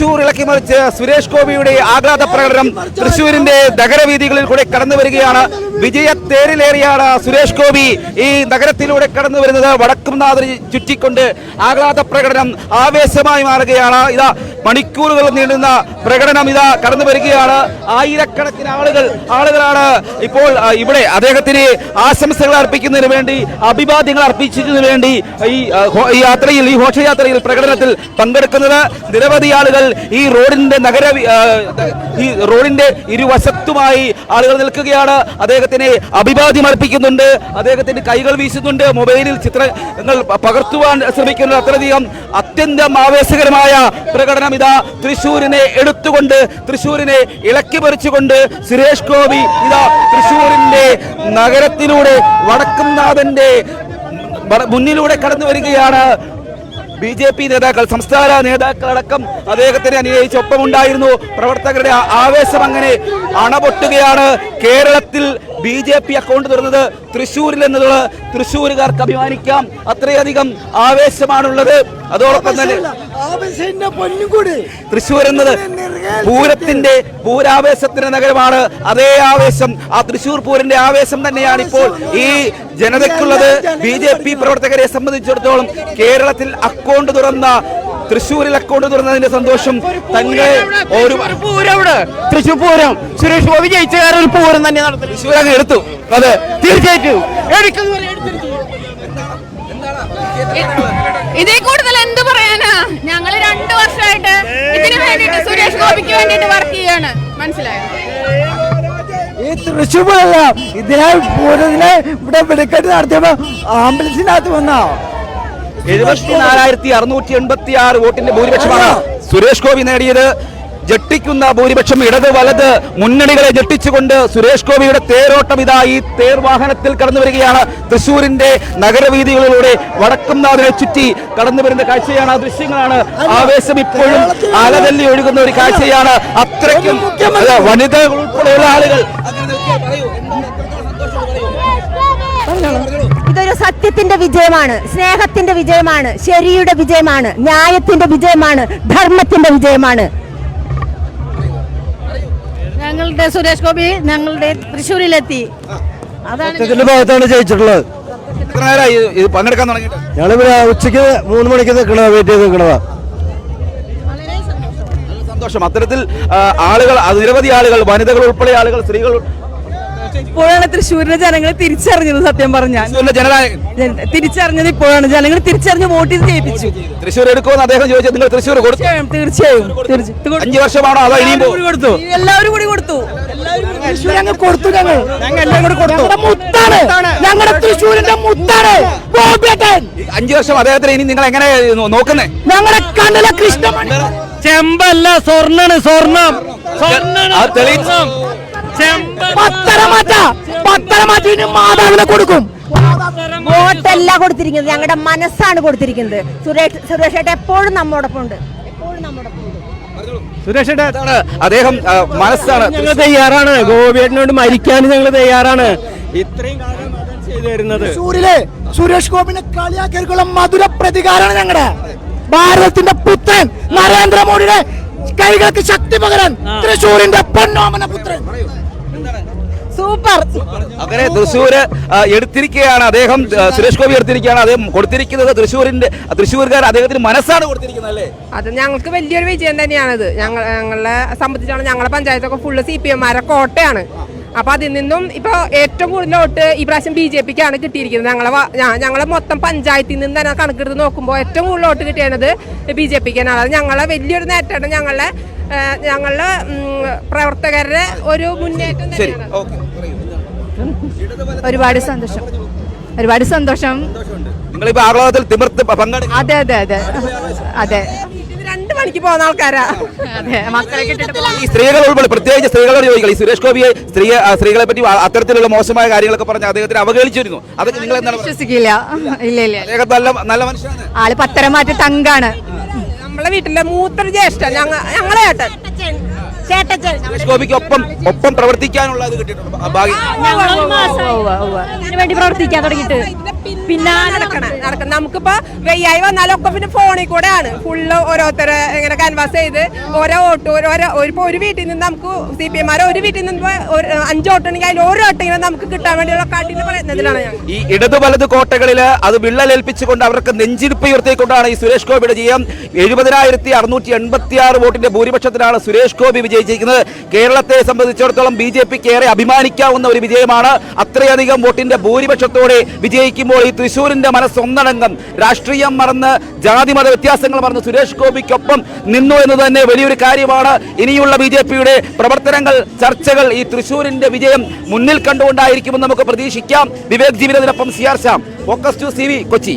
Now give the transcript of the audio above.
തൃശൂർ ഇളക്കി മറിച്ച് സുരേഷ് ഗോപിയുടെ ആഹ്ലാദ പ്രകടനം തൃശൂരിന്റെ നഗരവീതികളിൽ കൂടെ കടന്നു വരികയാണ്. വിജയ തേരിലേറിയാണ് സുരേഷ് ഗോപി ഈ നഗരത്തിലൂടെ കടന്നു വരുന്നത്. വടക്കുംനാഥ് ചുറ്റിക്കൊണ്ട് ആഹ്ലാദ പ്രകടനം ആവേശമായി മാറുകയാണ്. ഇതാ മണിക്കൂറുകൾ നീളുന്ന പ്രകടനം ഇതാ കടന്നു വരികയാണ്. ആയിരക്കണക്കിന് ആളുകൾ ആളുകളാണ് ഇപ്പോൾ ഇവിടെ അദ്ദേഹത്തിന് ആശംസകൾ അർപ്പിക്കുന്നതിന് വേണ്ടി അഭിവാദ്യങ്ങൾ അർപ്പിച്ചതിന് വേണ്ടി ഈ യാത്രയിൽ ഈ ഘോഷയാത്രയിൽ പ്രകടനത്തിൽ പങ്കെടുക്കുന്നത് നിരവധി ആളുകൾ ഈ റോഡിന്റെ നഗര ഈ റോഡിന്റെ ഇരുവശത്തുമായി ആളുകൾ നിൽക്കുകയാണ്. അദ്ദേഹത്തിനെ അഭിവാദ്യം അർപ്പിക്കുന്നുണ്ട്. അദ്ദേഹത്തിന്റെ കൈകൾ വീശുന്നുണ്ട്. മൊബൈലിൽ ചിത്രങ്ങൾ പകർത്തുവാൻ ശ്രമിക്കുന്നത് അത്രയധികം അത്യന്തം ആവേശകരമായ പ്രകടനം ഇതാ തൃശൂരിനെ എടുത്തുകൊണ്ട് തൃശൂരിനെ ഇളക്കി പറിച്ചുകൊണ്ട് സുരേഷ് ഗോപി ഇതാ തൃശൂരിന്റെ നഗരത്തിലൂടെ വടക്കുംനാഥന്റെ വട- മുന്നിലൂടെ കടന്നു വരികയാണ്. ബി ജെ പി നേതാക്കൾ സംസ്ഥാന നേതാക്കളടക്കം അദ്ദേഹത്തിന് അനുയോജിച്ചൊപ്പമുണ്ടായിരുന്നു പ്രവർത്തകരുടെ ആവേശം അങ്ങനെ അണപൊട്ടുകയാണ്. കേരളത്തിൽ ബി ജെ പി അക്കൗണ്ട് തുറന്നത് തൃശ്ശൂരിൽ എന്നുള്ളത് തൃശ്ശൂരുകാർക്ക് അഭിമാനിക്കാം. അത്രയധികം ആവേശമാണുള്ളത്. അതോടൊപ്പം തന്നെ തൃശ്ശൂർ എന്നത് പൂരത്തിന്റെ പൂരാവേശത്തിന്റെ നഗരമാണ്. അതേ ആവേശം ആ തൃശ്ശൂർ പൂരിന്റെ ആവേശം തന്നെയാണ് ഇപ്പോൾ ഈ ജനതയ്ക്കുള്ളത്. ബി ജെ പി പ്രവർത്തകരെ സംബന്ധിച്ചിടത്തോളം കേരളത്തിൽ അക്കൗണ്ട് തുറന്ന തൃശ്ശൂരിൽ അക്കൗണ്ട് തുറന്നതിന്റെ സന്തോഷം തന്നെ ഒരു പൂരം ഇവിടെ തൃശ്ശൂർ പൂരം. സുരേഷ് ഗോപി ജയിച്ച കാരണം ഒരു പൂരം തന്നെ നടത്തുന്നത് തൃശ്ശൂർ അങ്ങ് എടുത്തു. അതെ. തീർച്ചയായിട്ടും. ഇതേ കൂടുതൽ എന്ത് പറയാനാ? ഞങ്ങൾ രണ്ടു വർഷമായിട്ട് ഇതിനു വേണ്ടിയിട്ട് സുരേഷ് ഗോപിക്ക് വേണ്ടിയിട്ട് വർക്ക് ചെയ്യാണ്. മനസ്സിലായോ? ഈ തൃശ്ശൂർ ഇതിനെ പൂരത്തിനെ ഇവിടെ വെടിക്കെട്ട് നടത്തിയപ്പോ ആംബുലൻസിനകത്ത് വന്നോ? എഴുപത്തിനാലായിരത്തി അറുന്നൂറ്റി എൺപത്തി ആറ് വോട്ടിന്റെ ഭൂരിപക്ഷമാണ്. സുരേഷ് ഗോപി നേടിയത് ജട്ടിക്കുന്ന ഭൂരിപക്ഷം ഇടത് വലത് മുന്നണികളെ ജട്ടിച്ചുകൊണ്ട് സുരേഷ് ഗോപിയുടെ തേരോട്ടം ഇതാ ഈ തേർ വാഹനത്തിൽ കടന്നു വരികയാണ്. തൃശൂരിന്റെ നഗരവീഥികളിലൂടെ വടക്കുംനാഥിനെ ചുറ്റി കടന്നു വരുന്ന കാഴ്ചയാണ് ആ ദൃശ്യങ്ങളാണ്. ആവേശം ഇപ്പോഴും അലതല്ലി ഒഴുകുന്ന ഒരു കാഴ്ചയാണ്. അത്രയ്ക്കും വനിത വനിതകൾ ഉൾപ്പെടെയുള്ള ആളുകൾ. സത്യത്തിന്റെ വിജയമാണ് സ്നേഹത്തിന്റെ വിജയമാണ് ശരിയുടെ വിജയമാണ് ന്യായത്തിന്റെ വിജയമാണ് ധർമ്മത്തിന്റെ വിജയമാണ്. ഞങ്ങളുടെ സുരേഷ് ഗോപി ഞങ്ങളുടെ തൃശ്ശൂരിലെത്തി. അതാണ് ഭാഗത്താണ് ജയിച്ചിട്ടുള്ളത്. പങ്കെടുക്കാൻ തുടങ്ങിയിട്ട്? ഞങ്ങളിവിടെ ഉച്ചയ്ക്ക് മൂന്ന് മണിക്ക് നിൽക്കണ വെയിറ്റ് ചെയ്ത് നിൽക്കണതാ. നല്ല സന്തോഷം. അത്തരത്തിൽ ആളുകൾ നിരവധി ആളുകൾ വനിതകൾ ഉൾപ്പെടെ ആളുകൾ സ്ത്രീകൾ ഇപ്പോഴാണ് തൃശ്ശൂരിലെ ജനങ്ങൾ തിരിച്ചറിഞ്ഞത് സത്യം പറഞ്ഞാൽ. തൃശ്ശൂരിന്റെ ജനനായകൻ. ജന- തിരിച്ചറിഞ്ഞത് ഇപ്പോഴാണ്. ജനങ്ങൾ തിരിച്ചറിഞ്ഞ് വോട്ട് ചെയ്ത് ജയിപ്പിച്ചു. തൃശ്ശൂർ എടുക്കുമെന്ന് അദ്ദേഹം ചോദിച്ചത് നിങ്ങൾ തൃശ്ശൂർ കൊടുത്തു? തീർച്ചയായും തീർച്ചയായും അഞ്ചു വർഷമാണോ അതോ ഇനിയും പോകും? കൊടുത്തു? എല്ലാവരും കൂടി കൊടുത്തു. തൃശ്ശൂർ കൊടുത്തു. ഞങ്ങൾ. ഞങ്ങൾ എല്ലാം കൂടി കൊടുത്തു. ഞങ്ങളുടെ മുത്താണ്. ഞങ്ങളുടെ തൃശ്ശൂരിന്റെ മുത്താണ്. ബോബേട്ടൻ അഞ്ചു വർഷം അദ്ദേഹത്തിന് ഇനി നിങ്ങൾ എങ്ങനെ നോ- നോക്കുന്നേ? ഞങ്ങളുടെ കണ്ണിലെ കൃഷ്ണമണി. ചെമ്പല്ല സ്വർണാണ് സ്വർണം. ആ തെളിയിച്ച് പത്തര മാതാവിനെ കൊടുക്കും. വോട്ടല്ല കൊടുത്തിരിക്കുന്നത് ഞങ്ങളുടെ മനസ്സാണ് കൊടുത്തിരിക്കുന്നത്. സുരേഷ് സുരേഷ് എപ്പോഴും നമ്മോടൊപ്പം ഉണ്ട്. എപ്പോഴും നമ്മോടൊപ്പം ഉണ്ട്. സുരേഷ് അദ്ദേഹം മനസ്സാണ്. ഞങ്ങൾ തയ്യാറാണ്. ഗോപിയേട്ടനോട് മരിക്കാൻ ഞങ്ങൾ തയ്യാറാണ്. ഇത്രയും കാലം ചെയ്തു തരുന്നത്. തൃശ്ശൂരിലെ സുരേഷ് ഗോപിനെ കളിയാക്കിയുള്ള മധുര പ്രതികാരമാണ് ഞങ്ങളുടെ ഭാരതത്തിന്റെ പുത്രൻ നരേന്ദ്രമോദിയുടെ കൈകൾക്ക് ശക്തി പകരാൻ തൃശ്ശൂരിന്റെ പൊന്നോമന പുത്രൻ. സൂപ്പർ. അങ്ങനെ തൃശ്ശൂർ എടുത്തിരിക്കുകയാണ് അദ്ദേഹം സുരേഷ് ഗോപി എടുത്തിരിക്കുകയാണ്. അദ്ദേഹം കൊടുത്തിരിക്കുന്നത് തൃശ്ശൂരിന്റെ തൃശ്ശൂർക്കാർ അദ്ദേഹത്തിന് മനസ്സാണ് കൊടുത്തിരിക്കുന്നത് അല്ലേ? അത് ഞങ്ങൾക്ക് വലിയൊരു വിജയം തന്നെയാണത് ഞങ്ങൾ ഞങ്ങളെ സംബന്ധിച്ചാണ് ഞങ്ങളുടെ പഞ്ചായത്തൊക്കെ ഫുള്ള് സി പി എംമാരെ കോട്ടയാണ്. അപ്പൊ അതിൽ നിന്നും ഇപ്പൊ ഏറ്റവും കൂടുതൽ വോട്ട് ഈ പ്രാവശ്യം ബി ജെ പിക്കാണ് കിട്ടിയിരിക്കുന്നത്. ഞങ്ങളെ ഞങ്ങളെ മൊത്തം പഞ്ചായത്തിൽ നിന്ന് തന്നെ കണക്കെടുത്ത് നോക്കുമ്പോൾ ഏറ്റവും കൂടുതൽ വോട്ട് കിട്ടിയത് ബി ജെ പിക്കാണ് അത് ഞങ്ങളെ വലിയൊരു നേട്ടമാണ് ഞങ്ങളെ ഏഹ്, ഞങ്ങളുടെ പ്രവർത്തകരുടെ ഒരു മുന്നേറ്റം ഒരുപാട് സന്തോഷം. ഒരുപാട് സന്തോഷം. നിങ്ങളിപ്പോ ആഹ്ലാദത്തിൽ തിമിർത്ത് പ- പങ്കെടുക്കും അതെ അതെ അതെ. അതെ. രണ്ടു മണിക്ക് പോകുന്ന ആൾക്കാരാ. അതെ മക്കളെ കിട്ടിട്ട് ഈ സ്ത്രീകൾ ഉൾപ്പെടെ പ്രത്യേകിച്ച് സ്ത്രീകളോട് ചോദിക്കുക ഈ സുരേഷ് ഗോപിയെ സ്ത്രീ സ്ത്രീകളെ പറ്റി അത്തരത്തിലുള്ള മോശമായ കാര്യങ്ങളൊക്കെ പറഞ്ഞ് അദ്ദേഹത്തിന് അവഗണിച്ചിരുന്നു അതൊക്കെ നിങ്ങൾ എന്താണ്? വിശ്വസിക്കില്ല. ഇല്ല ഇല്ല അദ്ദേഹം നല്ല നല്ല മനുഷ്യനാണ്. ആൾ പത്തര മാറ്റി തങ്കാണ് നമ്മളെ വീട്ടിലെ മൂത്തൊരു ജ്യേഷ്ഠ. ഞങ്ങ ഞങ്ങളെ ഏട്ടൻ. ചേട്ടച്ചൻ. സുരേഷ് ഗോപിക്ക് ഒപ്പം ഒപ്പം പ്രവർത്തിക്കാനുള്ള കിട്ടിയിട്ടുണ്ട്. ഭാഗ്യം ഇതിനു വേണ്ടി പ്രവർത്തിക്കാൻ തുടങ്ങിയിട്ട്. പിന്നെ നടക്കണം. നടക്കണം. നമുക്കിപ്പോ വെയ്യായി വന്നാലൊക്കെ പിന്നെ ഫോണിൽ ആണ് ഫുള്ള് ഓരോരുത്തരെ ഇങ്ങനെ കാൻവാസ് ചെയ്ത് ഓരോ ഓട്ടോ ഓരോ ഒരു ഇപ്പൊ ഒരു വീട്ടിൽ നിന്ന് നമുക്ക് സി പി എമാരെ ഒരു വീട്ടിൽ നിന്ന് അഞ്ചു ഓട്ടോ ഉണ്ടെങ്കിൽ അതിൽ ഓരോ ഓട്ടെങ്കിലും നമുക്ക് കിട്ടാൻ വേണ്ടിയുള്ള കാട്ടിന് പ്രയത്നത്തിലാണ് ഞങ്ങൾ ഈ ഇടതു വലത് കോട്ടകളിൽ അത് വിള്ളലേൽപ്പിച്ചുകൊണ്ട് അവർക്ക് നെഞ്ചിരിപ്പ് ഉയർത്തിക്കൊണ്ടാണ് ഈ സുരേഷ് ഗോപിയുടെ ജയം. എഴുപതിനായിരത്തി അറുന്നൂറ്റി എൺപത്തി ആറ് വോട്ടിന്റെ ഭൂരിപക്ഷത്തിലാണ് സുരേഷ് ഗോപി വിജയിച്ചിരിക്കുന്നത്. കേരളത്തെ സംബന്ധിച്ചിടത്തോളം ബി ജെ പിക്ക് ഏറെ അഭിമാനിക്കാവുന്ന ഒരു വിജയമാണ്. അത്രയധികം വോട്ടിന്റെ ഭൂരിപക്ഷത്തോടെ വിജയിക്കുമ്പോൾ ഈ തൃശൂരിന്റെ മനസ്സൊന്നടങ്കം രാഷ്ട്രീയം മറന്ന് ജാതി മത വ്യത്യാസങ്ങൾ മറന്ന് സുരേഷ് ഗോപിക്കൊപ്പം നിന്നു എന്ന് തന്നെ വലിയൊരു കാര്യമാണ്. ഇനിയുള്ള ബി ജെ പിയുടെ പ്രവർത്തനങ്ങൾ ചർച്ചകൾ ഈ തൃശ്ശൂരിന്റെ വിജയം മുന്നിൽ കണ്ടുകൊണ്ടായിരിക്കുമെന്ന് നമുക്ക് പ്രതീക്ഷിക്കാം. Vivek ജീവിതത്തിനൊപ്പം C R Shyam. Focus to C Kochi.